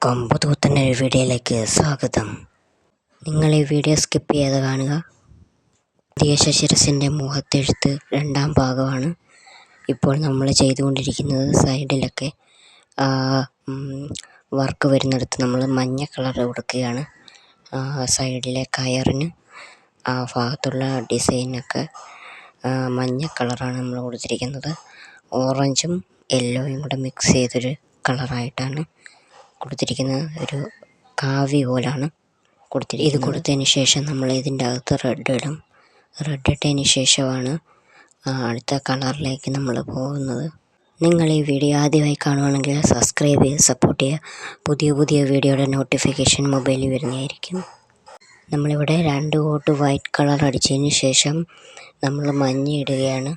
എല്ലാവർക്കും പുതുപുത്തന്റെ ഒരു വീഡിയോയിലേക്ക് സ്വാഗതം. നിങ്ങൾ ഈ വീഡിയോ സ്കിപ്പ് ചെയ്ത് കാണുക. പുതിയ ശശിരസിന്റെ മുഖത്തെഴുത്ത് രണ്ടാം ഭാഗമാണ്. ഇപ്പോൾ നമ്മൾ ചെയ്തുകൊണ്ടിരിക്കുന്നത് സൈഡിലൊക്കെ വർക്ക് വരുന്നിടത്ത് നമ്മൾ മഞ്ഞ കളർ കൊടുക്കുകയാണ്. സൈഡിലെ കയറിന് ആ ഭാഗത്തുള്ള ഡിസൈനൊക്കെ മഞ്ഞ കളറാണ് നമ്മൾ കൊടുത്തിരിക്കുന്നത്. ഓറഞ്ചും യെല്ലോയും കൂടെ മിക്സ് ചെയ്തൊരു കളറായിട്ടാണ് കൊടുത്തിരിക്കുന്നത് ഒരു കാവി പോലാണ് കൊടുത്തിരി ഇത് കൊടുത്തതിന് ശേഷം നമ്മൾ ഇതിന്റെ അകത്ത് റെഡ് ഇടും. റെഡ് ഇട്ടതിന് ശേഷമാണ് അടുത്ത കളറിലേക്ക് നമ്മൾ പോകുന്നത്. നിങ്ങൾ ഈ വീഡിയോ ആദ്യമായി കാണുവാണെങ്കിൽ സബ്സ്ക്രൈബ് ചെയ്ത് സപ്പോർട്ട് ചെയ്യുക. പുതിയ പുതിയ വീഡിയോയുടെ നോട്ടിഫിക്കേഷൻ മൊബൈലിൽ വരുന്നതായിരിക്കും. നമ്മളിവിടെ രണ്ട് കോട്ട് വൈറ്റ് കളർ അടിച്ചതിന് ശേഷം നമ്മൾ മഞ്ഞ ഇടുകയാണ്.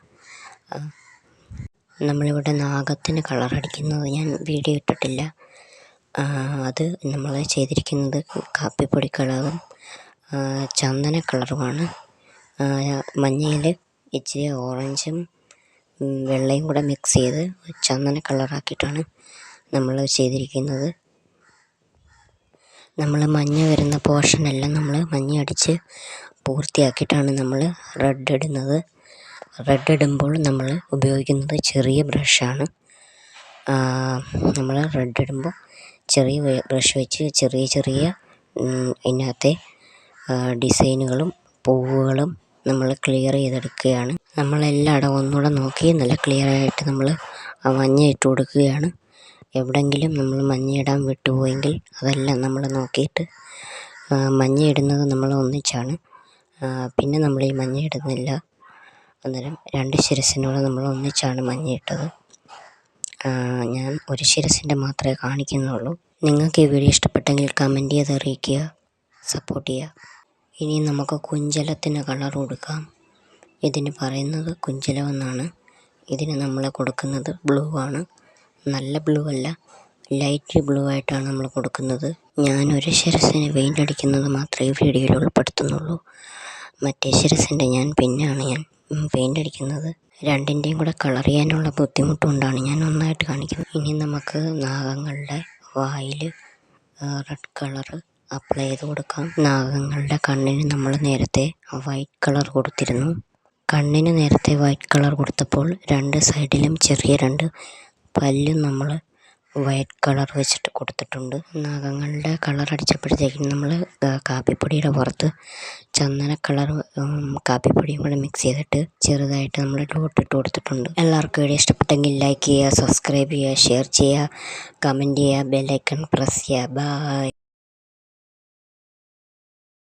നമ്മളിവിടെ നാഗത്തിന് കളർ അടിക്കുന്നത് ഞാൻ വീഡിയോ ഇട്ടിട്ടില്ല. അത് നമ്മൾ ചെയ്തിരിക്കുന്നത് കാപ്പിപ്പൊടി കളറും ചന്ദന കളറുമാണ്. മഞ്ഞയിൽ ഇച്ചിരി ഓറഞ്ചും വെള്ളയും കൂടെ മിക്സ് ചെയ്ത് ചന്ദന കളറാക്കിയിട്ടാണ് നമ്മൾ ചെയ്തിരിക്കുന്നത്. നമ്മൾ മഞ്ഞ വരുന്ന പോർഷനെല്ലാം നമ്മൾ മഞ്ഞ അടിച്ച് പൂർത്തിയാക്കിയിട്ടാണ് നമ്മൾ റെഡ് ഇടുന്നത്. റെഡ് ഇടുമ്പോൾ നമ്മൾ ഉപയോഗിക്കുന്നത് ചെറിയ ബ്രഷാണ് നമ്മൾ റെഡ് ഇടുമ്പോൾ ചെറിയ ബ്രഷ് വെച്ച് ചെറിയ ചെറിയ ഇതിനകത്തെ ഡിസൈനുകളും പൂവുകളും നമ്മൾ ക്ലിയർ ചെയ്തെടുക്കുകയാണ്. നമ്മളെല്ലായിടവും ഒന്നുകൂടെ നോക്കി നല്ല ക്ലിയറായിട്ട് നമ്മൾ ആ മഞ്ഞ ഇട്ട് കൊടുക്കുകയാണ്. എവിടെയെങ്കിലും നമ്മൾ മഞ്ഞ ഇടാൻ വിട്ടുപോയെങ്കിൽ അതെല്ലാം നമ്മൾ നോക്കിയിട്ട് മഞ്ഞ ഇടുന്നത് നമ്മൾ ഒന്നിച്ചാണ്. പിന്നെ നമ്മൾ ഈ മഞ്ഞ ഇടുന്നില്ല അന്നേരം രണ്ട് ശിരസിനോട് നമ്മൾ ഒന്നിച്ചാണ് മഞ്ഞ ഇട്ടത് ഞാൻ ഒരു ശിരസിന്റെ മാത്രമേ കാണിക്കുന്നുള്ളൂ. നിങ്ങൾക്ക് ഈ വീഡിയോ ഇഷ്ടപ്പെട്ടെങ്കിൽ കമന്റ് ചെയ്ത് അറിയിക്കുക സപ്പോർട്ട് ചെയ്യുക. ഇനി നമുക്ക് കുഞ്ചലത്തിന് കളർ കൊടുക്കാം. ഇതിന് പറയുന്നത് കുഞ്ചലം എന്നാണ് ഇതിന് നമ്മൾ കൊടുക്കുന്നത് ബ്ലൂ ആണ്. നല്ല ബ്ലൂ അല്ല ലൈറ്റ് ബ്ലൂ ആയിട്ടാണ് നമ്മൾ കൊടുക്കുന്നത്. ഞാൻ ഒരു ശിരസിന് പെയിന്റ് അടിക്കുന്നത് മാത്രമേ വീഡിയോയിൽ ഉൾപ്പെടുത്തുന്നുള്ളൂ. മറ്റേ ശിരസിന്റെ ഞാൻ പിന്നെയാണ് ഞാൻ പെയിന്റ് അടിക്കുന്നത്. രണ്ടിന്റെയും കൂടെ കളർ ചെയ്യാനുള്ള ബുദ്ധിമുട്ട് കൊണ്ടാണ് ഞാൻ ഒന്നായിട്ട് കാണിക്കുന്നത്. ഇനി നമുക്ക് നാഗങ്ങളുടെ വായിൽ റെഡ് കളറ് അപ്ലൈ ചെയ്ത് കൊടുക്കാം. നാഗങ്ങളുടെ കണ്ണിന് നമ്മൾ നേരത്തെ വൈറ്റ് കളർ കൊടുത്തിരുന്നു. കണ്ണിന് നേരത്തെ വൈറ്റ് കളർ കൊടുത്തപ്പോൾ രണ്ട് സൈഡിലും ചെറിയ രണ്ട് പല്ലും നമ്മൾ വൈറ്റ് കളർ വെച്ചിട്ട് കൊടുത്തിട്ടുണ്ട്. നഖങ്ങളുടെ കളർ അടിച്ചപ്പോഴത്തേക്കും നമ്മൾ കാപ്പിപ്പൊടിയുടെ പുറത്ത് ചന്ദന കളർ കാപ്പിപ്പൊടിയും കൂടെ മിക്സ് ചെയ്തിട്ട് ചെറുതായിട്ട് നമ്മൾ ഡോട്ട് ഇട്ട് കൊടുത്തിട്ടുണ്ട്. എല്ലാവർക്കും വീഡിയോ ഇഷ്ടപ്പെട്ടെങ്കിൽ ലൈക്ക് ചെയ്യുക സബ്സ്ക്രൈബ് ചെയ്യുക ഷെയർ ചെയ്യുക കമന്റ് ചെയ്യുക ബെല്ലൈക്കൺ പ്രസ് ചെയ്യുക. ബായ്